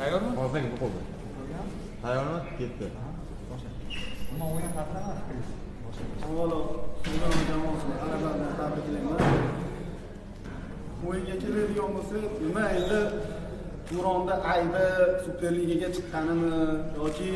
Tayyormi? Hozir qo'lda. Tayyormi? Ketdi. Umuman o'yin haqida? Avvalo, Sug'urlar jamoasini g'alabadan tabriklayman. O'yinga keladigan bo'lsak, nima endi Turonda aybi Superligaga chiqqanimi yoki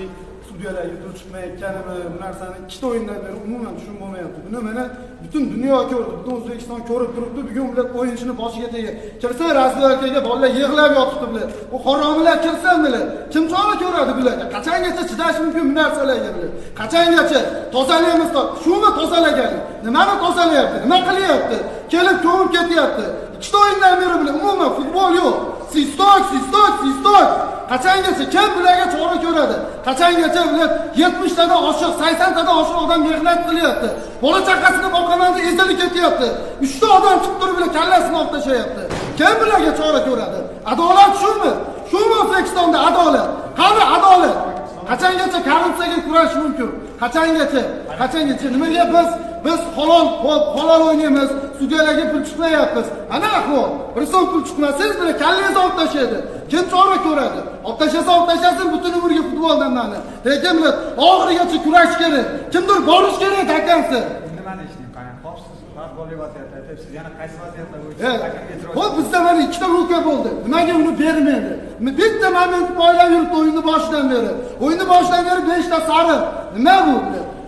sudyalar tur chiqmayotganimi bu narsani ikkita o'yindan beri umuman tushunib bo'lmayapti. Buni mana butun dunyo ko'rdi, butun O'zbekiston ko'rib turibdi. Bugun bular o'yinchini boshiga tegib, kirsa razvedkaga bolalar yig'lab yotibdi bular. Bu haromilar kirsa bular, kim chora ko'radi bularga? Qachongacha chidash mumkin bu narsalarga bular? Qachongacha tozalaymiz? to- Shumi tozalagan? Nimani tozalayapti? Nima qilyapti? Kelib ko'mib ketyapti. Ikkita o'yindan beri bular umuman futbol yo'q. Sistok, sistok, sistok. Qachongacha kim bularga chora ko'radi? Qachongacha bular 70 tadan oshiq, 80 tadan oshiq odam mehnat qilyapti. Bola chaqasini deb ezilib ketyapti. 3 ta odam chiqib turib bular kallasini olib tashlayapti. Kim bularga chora ko'radi? Adolat shumi? Shumi O'zbekistonda adolat? Qani adolat? Qachongacha korrupsiyaga kurash mumkin? Qachongacha? Qachongacha nimaga biz biz halol halol o'ynaymiz, sudyalarga pul chiqmayapmiz. Ana ahvol. Bir so'm pul chiqmasangiz bile kallangizni olib tashlaydi. Kim chora ko'radi? Olib tashlasa olib tashlasin butun umrga futboldan mani. Lekin millat oxirigacha kurash kerak. Kimdir borish kerak akansi. Nimani ishlayman? Qani, xo'p, siz futbol vaziyatda aytyapsiz. Yana qaysi vaziyatda He. o'yinchi? Hop bizda mana ikkita ruka bo'ldi. Nimaga uni bermaydi? Bitta moment poylab yuribdi o'yinni boshidan beri. O'yinni boshidan beri 5 ta sariq. Nima bu?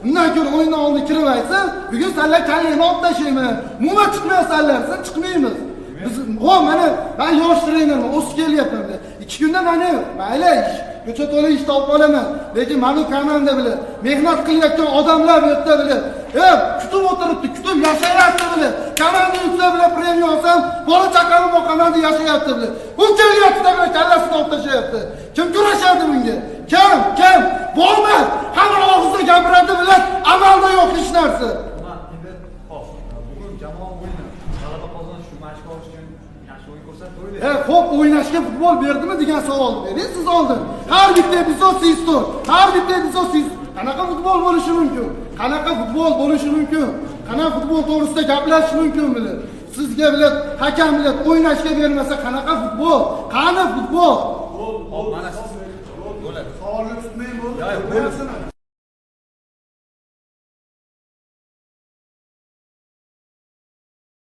Undan ko'ra o'yindan oldin kirib aytsa, bugun sizlar kallangni olib tashlayman. Umuman chiqmayapsanlar, siz chiqmaymiz. Biz ho mana men yosh trenerman, o'sib kelyapman. Ikki kunda mana mayli. Ko'cha to'la ish topib olaman. Lekin mana komanda bilan mehnat qilayotgan odamlar bu yerda bilan. E, kutib o'tiribdi, kutib yashayapti bilan. Komanda yutsa bilan premiya olsam, bola chaqani boqaman deb yashayapti bilan. Bu kelyapti bilan kallasini olib tashlayapti. Kim kurashadi bunga? Kim? Kim? Bormi? O'ylaysiz. E, xo'p, o'ynashga futbol berdimi degan savolni bering siz oldin. Har bitta epizod sistor, har bitta epizod siz qanaqa futbol bo'lishi mumkin? Qanaqa futbol bo'lishi mumkin? Qanaqa futbol to'g'risida gaplashish mumkin bilan? Sizga bilan hakam bilan o'ynashga bermasa qanaqa futbol? Qani futbol? Mana. Savolni tutmang bo'ladi.